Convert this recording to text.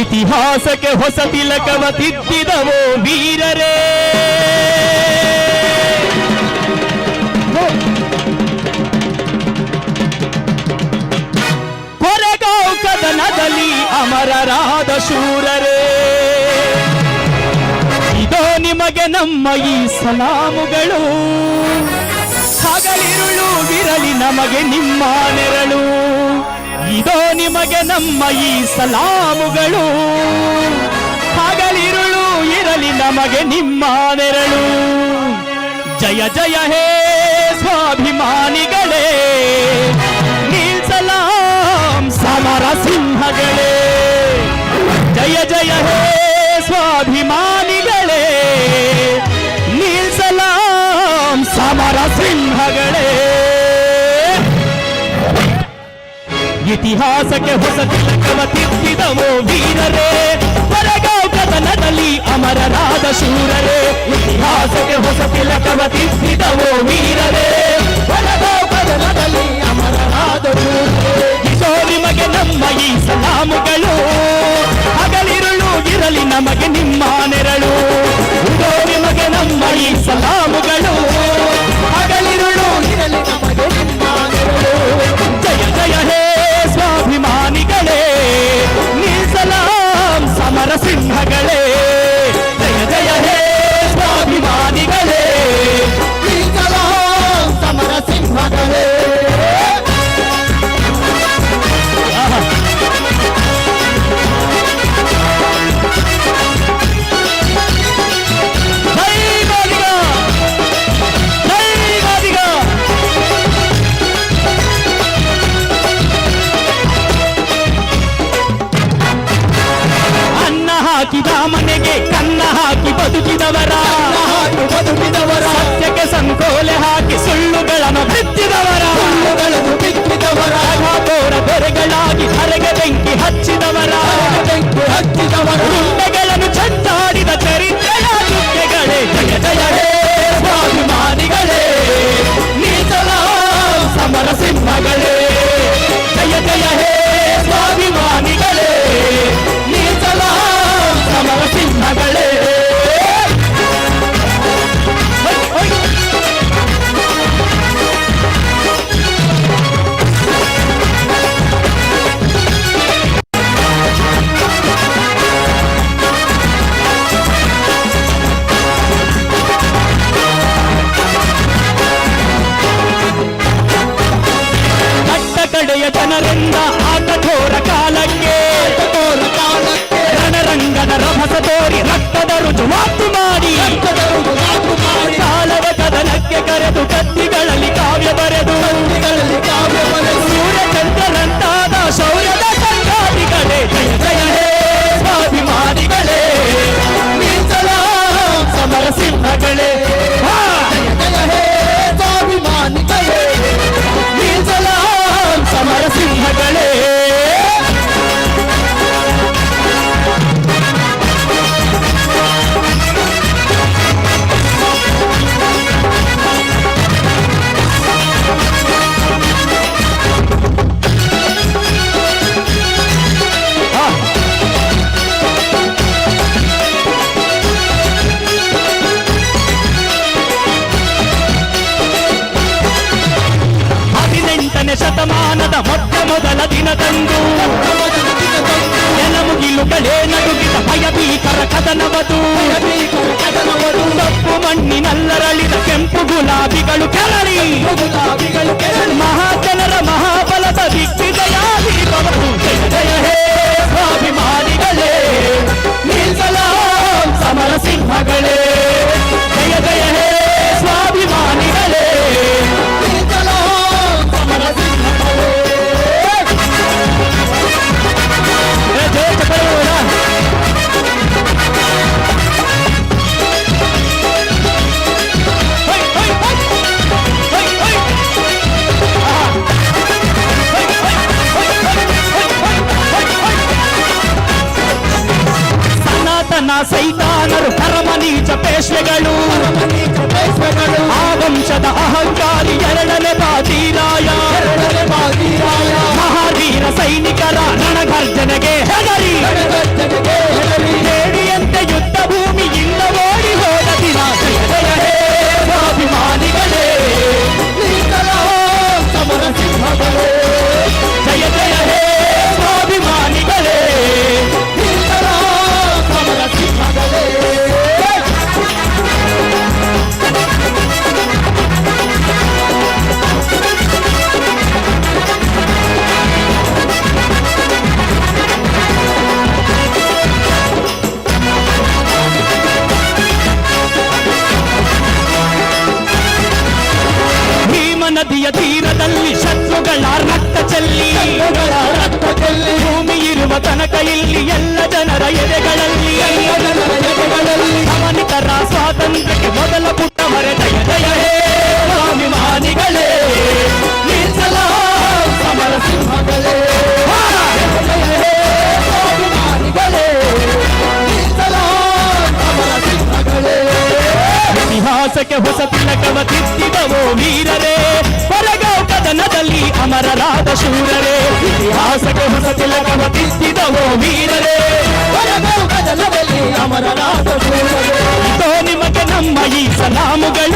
ಇತಿಹಾಸಕ್ಕೆ ಹೊಸ ತಿಲಕವ ತಿದ್ದಿದವೋ ವೀರರೇ. ಕೊರೆಗಾಂವ್ ಕದನದಲ್ಲಿ ಅಮರರಾದ ಶೂರರೇ. ಇದೋ ನಿಮಗೆ ನಮ್ಮ ಈ ಸಲಾಮುಗಳು. ಹಗಲಿರುಳು ವಿರಲಿ ನಮಗೆ ನಿಮ್ಮ ನೆರಳು. ಇದೋ ನಿಮಗೆ ನಮ್ಮ ಈ ಸಲಾಮುಗಳು. ಹಗಲಿರುಳು ಇರಲಿ ನಮಗೆ ನಿಮ್ಮ ನೆರಳು. ಜಯ ಜಯ ಹೇ ಸ್ವಾಭಿಮಾನಿಗಳೇ. ನೀಲ್ಸಲಾಂ ಸಮರ ಸಿಂಹಗಳೇ. ಜಯ ಜಯ ಹೇ ಸ್ವಾಭಿಮಾನಿಗಳೇ. ನೀಲ್ಸಲಾಂ ಸಮರ ಸಿಂಹಗಳೇ. ಇತಿಹಾಸಕ್ಕೆ ಹೊಸ ತಿಲಕವ ತಿದ್ದಿದವೋ ವೀರರೇ. ಕೊರೆಗಾಂವ್ ಕದನದಲ್ಲಿ ಅಮರರಾದ ಶೂರರೇ. ಇತಿಹಾಸಕ್ಕೆ ಹೊಸ ತಿಲಕವ ಹಾಕಿದ ಮನೆಗೆ ಕನ್ನ ಹಾಕಿ ಬದುಕಿದವರ ಬದುಕಿದವರ ಕಡೆಯ ಜನರಿಂದ ಆ ಕಠೋರ ಕಾಲಕ್ಕೆ ರಣರಂಗನ ರಭಸ ತೋರಿ ರಕ್ತದ ರುಜು ಮಾತು ಮಾಡಿ ಕಾಲವ ಕದನಕ್ಕೆ ಕರೆದು ಕತ್ತಿಗಳಲ್ಲಿ ಶತಮಾನದ ಮೊಟ್ಟ ಮೊದಲ ದಿನದಂದು ಮುಗಿಲುಗಳೇ ನಡುಗಿದ ಭಯಭೀಕರ ಕದನವದು ಕಪ್ಪು ಮಣ್ಣಿನಲ್ಲರಳಿದ ಕೆಂಪು ಗುಲಾಬಿಗಳು ಕೆರಳಿ ಮಹಾಜನರ ಸನಾತನ ಸೈತಾನರು ಪರಮ ನೀಚ ಪೇಶ್ವೆಗಳು ಆ ವಂಶದ ಅಹಂಕಾರಿ ಎರಡನೇ ಬಾಜಿರಾಯ ಮಹಾವೀರ ಸೈನಿಕರ ನದಿಯ ತೀರದಲ್ಲಿ ಶತ್ರುಗಳ ರಕ್ತ ಚೆಲ್ಲಿ ರಕ್ತ ಚೆಲ್ಲಿ ಭೂಮಿ ಇರುವ ತನಕ ಇಲ್ಲಿ ಎಲ್ಲ ಜನರ ಎಲೆಗಳಲ್ಲಿ ಗಮನಿತರ ಸ್ವಾತಂತ್ರ್ಯಕ್ಕೆ ಮೊದಲ ಪುಟ್ಟ ಮರೆ ಜಯ ಜಯ ಇತಿಹಾಸಕ್ಕೆ ಹೊಸ ತಿಲಕವ ತಿದ್ದಿದವೋ ವೀರರೇ ಹೊರಗಾವ್ ಕದನದಲ್ಲಿ ಅಮರರಾದ ಶೂರರೇ ಇತಿಹಾಸಕ್ಕೆ ಹೊಸ ತಿಲಕವ ತಿದ್ದಿದವೋ ವೀರರೇ ಹೊರಗಾವ್ ಕದನದಲ್ಲಿ ಅಮರರಾದ ಶೂರರೇ ಇದೋ ನಿಮಗೆ ನಮ್ಮ ಈ ಸಲಾಮುಗಳು